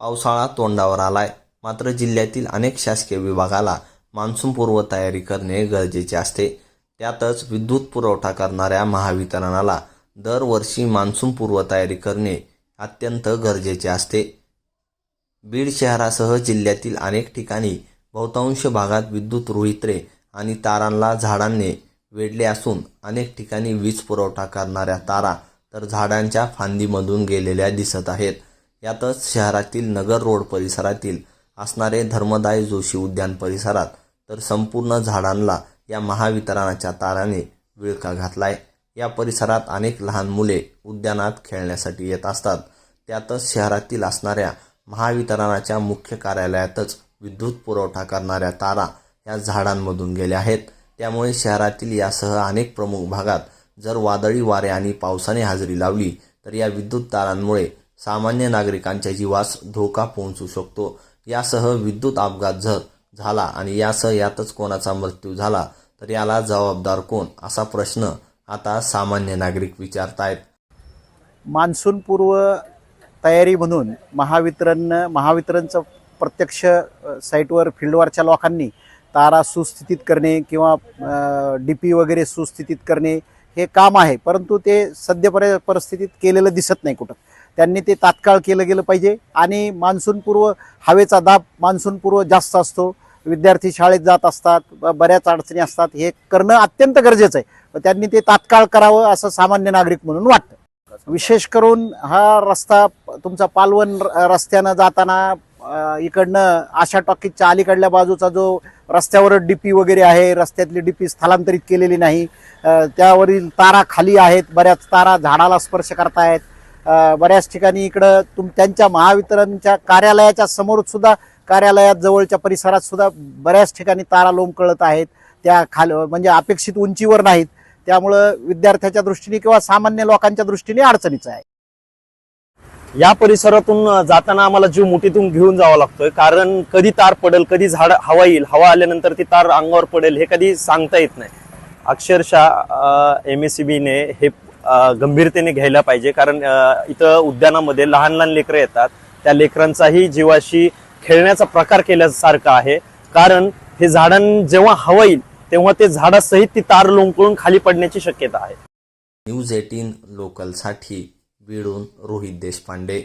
पावसाळा तोंडावर आलाय. मात्र जिल्ह्यातील अनेक शासकीय विभागाला मान्सूनपूर्व तयारी करणे गरजेचे असते. त्यातच विद्युत पुरवठा करणाऱ्या महावितरणाला दरवर्षी मान्सूनपूर्व तयारी करणे अत्यंत गरजेचे असते. बीड शहरासह जिल्ह्यातील अनेक ठिकाणी बहुतांश भागात विद्युत रोहित्रे आणि तारांना झाडांनी वेढले असून अनेक ठिकाणी वीज पुरवठा करणाऱ्या तारा तर झाडांच्या फांदीमधून गेलेल्या दिसत आहेत. यातच शहरातील नगर रोड परिसरातील असणारे धर्मदाय जोशी उद्यान परिसरात तर संपूर्ण झाडांना या महावितरणाच्या ताराने विळखा घातलाय. या परिसरात अनेक लहान मुले उद्यानात खेळण्यासाठी येत असतात. त्यातच शहरातील असणाऱ्या महावितरणाच्या मुख्य कार्यालयातच विद्युत पुरवठा करणाऱ्या तारा या झाडांमधून गेल्या आहेत. त्यामुळे शहरातील यासह अनेक प्रमुख भागात जर वादळी वारे आणि पावसाने हजेरी लावली तर या विद्युत तारांमुळे सामान्य नागरिकांच्या जीवास धोका पोहोचू शकतो. यासह विद्युत अपघात जर झाला आणि यासह यातच कोणाचा मृत्यू झाला तर याला जबाबदार कोण? असा प्रश्न आता सामान्य नागरिक विचारतायत. मान्सूनपूर्व तयारी म्हणून महावितरण महावितरणचं प्रत्यक्ष साईटवर फील्डवरच्या लोकांनी तारा सुस्थितीत करणे किंवा डी पी वगैरे सुस्थितीत करणे हे काम आहे परंतु ते सध्या परिस्थितीत केलेलं दिसत नाही कुठं. त्यांनी ते तात्काळ केलं गेलं पाहिजे आणि मान्सूनपूर्व हवेचा दाब मान्सूनपूर्व जास्त असतो. विद्यार्थी शाळेत जात असतात बऱ्याच अडचणी असतात. हे करणं अत्यंत गरजेचं आहे. त्यांनी ते तात्काळ करावं असं सामान्य नागरिक म्हणून वाटतं. विशेष करून हा रस्ता तुमचा पालवण र- रस्त्यानं जाताना इकडनं आशा टॉकीजच्या अलीकडल्या बाजूचा जो रस्त्यावर डीपी वगैरे आहे रस्त्यातली डीपी स्थलांतरित केलेली नाही. त्यावरील तारा खाली आहेत बऱ्याच तारा झाडाला स्पर्श करतायत. बऱ्याच ठिकाणी इकडं तुम त्यांच्या महावितरणच्या कार्यालयाच्या समोर सुद्धा कार्यालयात जवळच्या परिसरात सुद्धा बऱ्याच ठिकाणी तारा लोंबकळत आहेत. त्या खाल म्हणजे अपेक्षित उंचीवर नाहीत. त्यामुळं विद्यार्थ्याच्या दृष्टीने किंवा सामान्य लोकांच्या दृष्टीने अडचणीचं आहे. या परिसरातून जाताना आम्हाला जीव मुठीतून घेऊन जावा लागतोय. कारण कधी तार पडेल कधी झाड हवा येईल हवा आल्यानंतर ती तार अंगावर पडेल हे कधी सांगता येत नाही. अक्षरशः एम एस सी बीने हे गंभीरतेने घ्यायला पाहिजे. कारण इथं उद्यानामध्ये लहान लहान लेकरं येतात. त्या लेकरांचाही जीवाशी खेळण्याचा प्रकार केल्यासारखा आहे. कारण हे झाडां जेव्हा हवा येईल तेव्हा ते झाडासहित ती तार लोंबकळून खाली पडण्याची शक्यता आहे. न्यूज एटीन लोकलसाठी बीडून रोहित देशपांडे